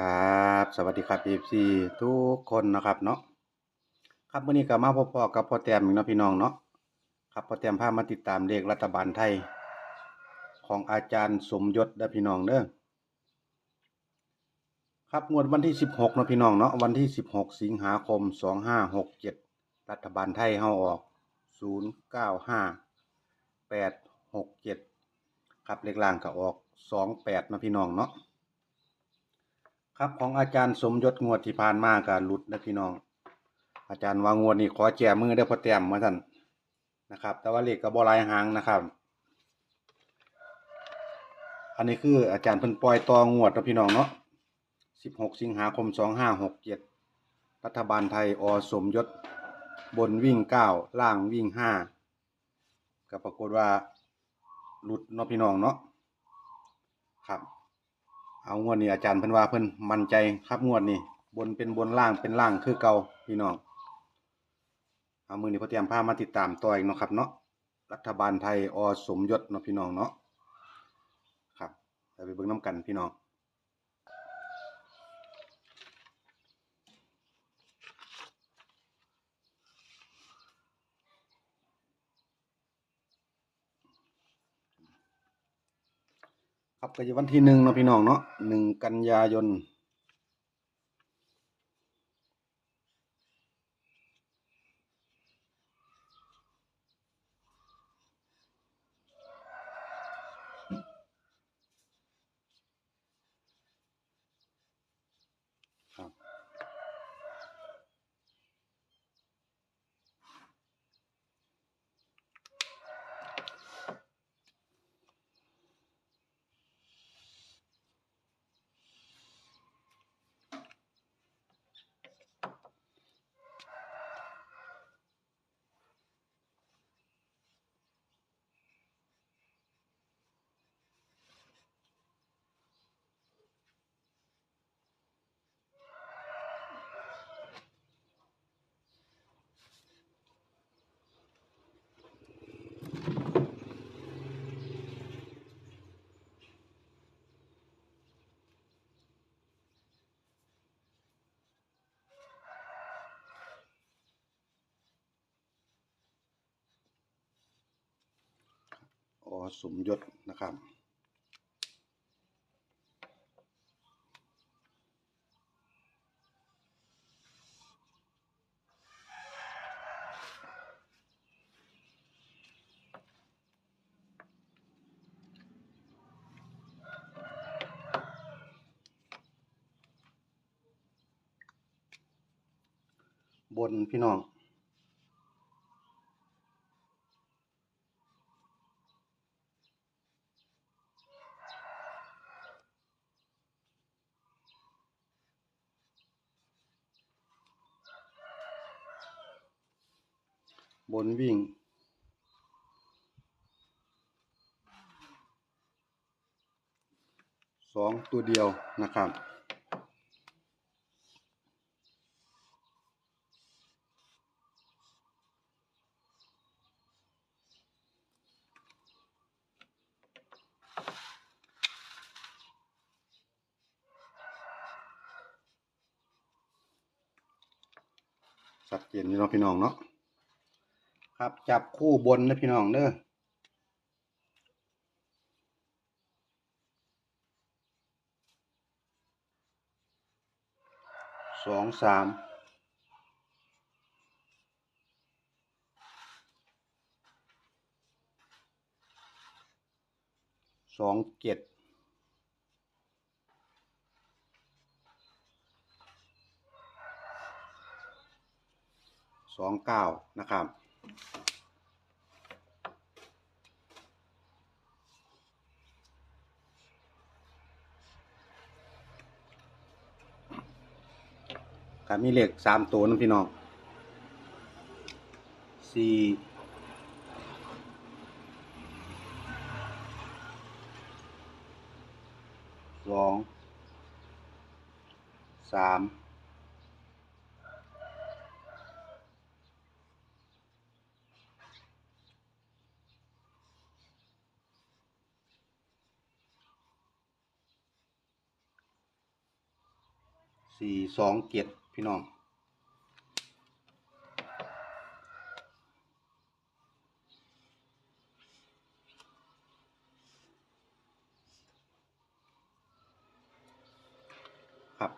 ครับ สวัสดีครับ FC ทุกคนนะครับเนาะครับวันนี้ก็มาพบปอกับพ่อแต้มอีกเนาะพี่น้องเนาะครับพ่อแต้มพามาติดตามเลขรัฐบาลไทย ของอาจารย์สมยศเด้อพี่น้องเด้อครับงวดวันที่ 16เนาะพี่น้องเนาะวันที่ 16 สิงหาคม 2567 รัฐบาลไทยเฮาออก 095 867 ครับเลขล่างก็ออก 28เนาะพี่น้องเนาะ ครับของอาจารย์สมยศงวดที่ผ่านมาก็หลุดนะพี่น้อง อาจารย์วางงวดนี้ขอแจมือได้พอแต้มมาท่านนะครับ แต่ว่าเลขก็บ่หลายหางนะครับ อันนี้คืออาจารย์เพิ่นปล่อยตองวดนะพี่น้องเนาะ16สิงหาคม2567รัฐบาลไทยอสมยศ บนวิ่ง9ล่างวิ่ง5ก็ปรากฏว่าหลุดเนาะพี่น้องเนาะครับ เอางวดนี้อาจารย์เพิ่นว่าเพิ่นมั่นใจครับงวดนี้บนเป็นบนล่างเป็นล่างคือเก่าพี่น้องเอามือนี้พอเตรียมผ้ามาติดตามต่ออีกเนาะครับเนาะรัฐบาลไทยอสมยศเนาะพี่น้องเนาะครับไปไปเบิ่งน้ำกันพี่น้อง ครับก็จะวันที่หนึ่งเนาะพี่น้องเนาะหนึ่งกันยายน อสมยศนะครับบนพี่น้อง บนวิ่ง สองตัวเดียวนะครับ สัดเจนนี่เนาะพี่น้องเนาะ ครับจับคู่บนนะพี่น้องเด้อสองสามสองเจ็ดสองเก้านะครับ ครับมีเลขสามตัวนะพี่น้องสี่สองสาม สี่สองเจ็ดพี่น้องครับ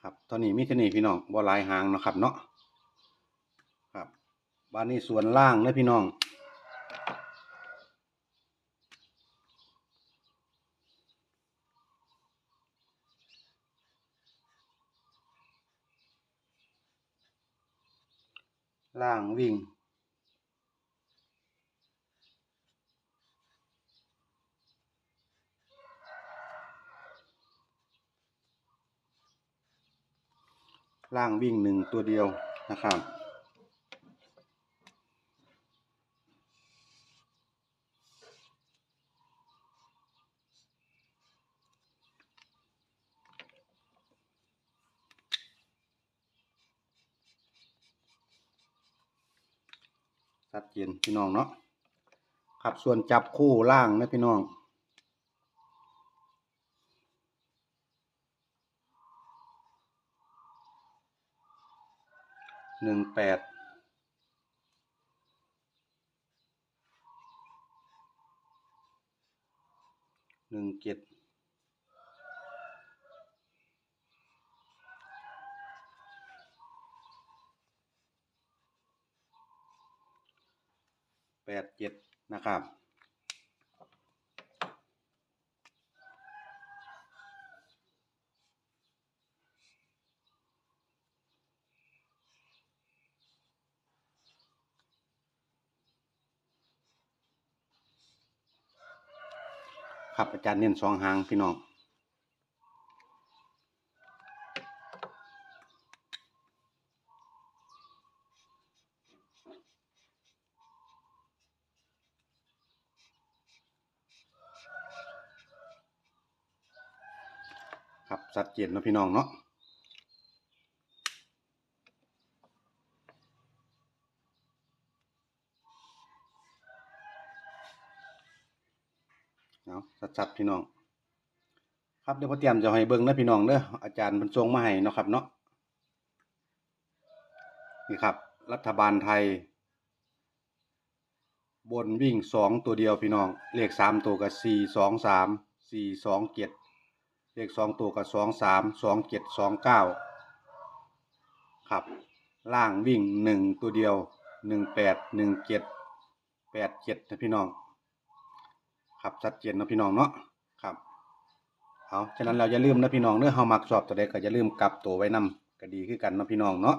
ครับตอนนี้มีเท่นี้พี่น้องบ่หลายหางนะครับเนาะ บ้านนี้ส่วนล่างเด้อพี่น้อง ล่างวิ่งล่างวิ่งหนึ่งตัวเดียวนะครับ ชัดเจนพี่น้องเนาะครับส่วนจับคู่ล่างนะพี่น้องหนึ่งแปดหนึ่งเจ็ด แปดเจ็ดนะครับ ครับอาจารย์เน้นสองหางพี่น้อง ครับชัดเจนนาะพี่น้องเนาะเอาชัดๆพี่น้อง ครับเดี๋ยวพอเตรียมจะให้เบิ่งนะพี่น้องเด้ออาจารย์เพิ่นส่งมาให้เนาะครับเนาะนี่ครับ รัฐบาลไทย บนวิ่งสองตัวเดียวพี่น้อง เลขสามตัวกับสี่สองสามสี่สองเจ็ด เลขสองตัวกับสองสามสองเจ็ดสองเก้าครับ ล่างวิ่งหนึ่งตัวเดียวหนึ่งแปดหนึ่งเจ็ดแปดเจ็ดนะพี่น้อง ครับชัดเจนนะพี่น้องเนาะครับเอาฉะนั้นเราอย่าลืมนะพี่น้องเนื้อเฮามักสอบตัวใดก็อย่าลืมกลับตัวไว้นำก็ดีคือกันนะพี่น้องเนาะ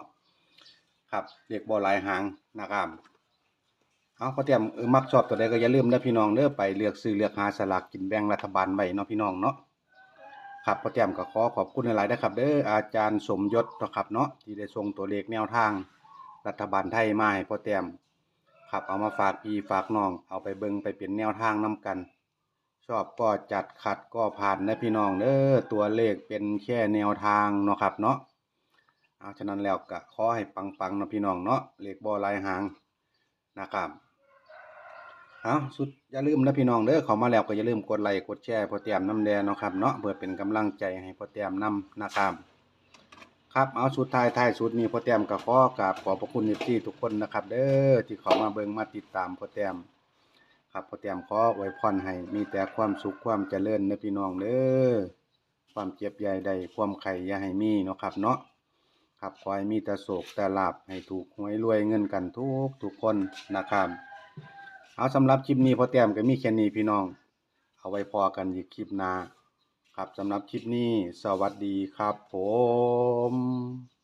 ครับเรียกบ่หลายหางนะครับเอาพอเตรียมเออมักสอบตัวใดก็อย่าลืมนะพี่น้องเด้อไปเลือกซื้อเลือกหาสลากกินแบ่งรัฐบาลไว้เนาะพี่น้องเนาะ ครับพอเตรียมก็ขอขอบคุณหลายๆนะครับเด้ออาจารย์สมยศนะครับเนาะที่ได้ส่งตัวเลขแนวทาง รัฐบาลไทยมาให้พอเตรียมครับเอามาฝากพี่ฝากน้องเอาไปเบิงไปเป็นแนวทางนํกัน ชอบก็จัดขัดก็ผ่านนะพี่น้องเด้อตัวเลขเป็นแค่แนวทางเนาะครับเนาะเอาฉะนั้นแล้วก็ขอให้ปังๆนะพี่น้องเนาะเลขบ่หลายหางนะครับ เอาสุดอย่าลืมนะพี่น้องเด้อเข้ามาแล้วก็อย่าลืมกดไลค์กดแชร์พอเตรียมน้ำแดงเนาะครับเนาะเพื่อเป็นกำลังใจให้พอเตรียมน้ำนะครับครับเอาสุดท้ายท้ายสุดนี้พอเตรียมก็ขอกราบขอบพระคุณที่ทุกคนนะครับ เด้อที่เข้ามาเบิ่งมาติดตามพอเตรียมครับพอเตรียมขอไว้พรให้มีแต่ความสุขความเจริญนะพี่น้องเด้อความเจ็บใหญ่ใดความไข่ยาให้มีเนาะครับเนาะครับขอให้มีแต่โศกแต่ลาบให้ถูกหวยรวยเงินกันทุกทุกคนนะครับ เอาสำหรับคลิปนี้พอแต้มก็มีแค่นี้พี่น้อง เอาไว้พอกันอีกคลิปหน้าครับสำหรับคลิปนี้สวัสดีครับผม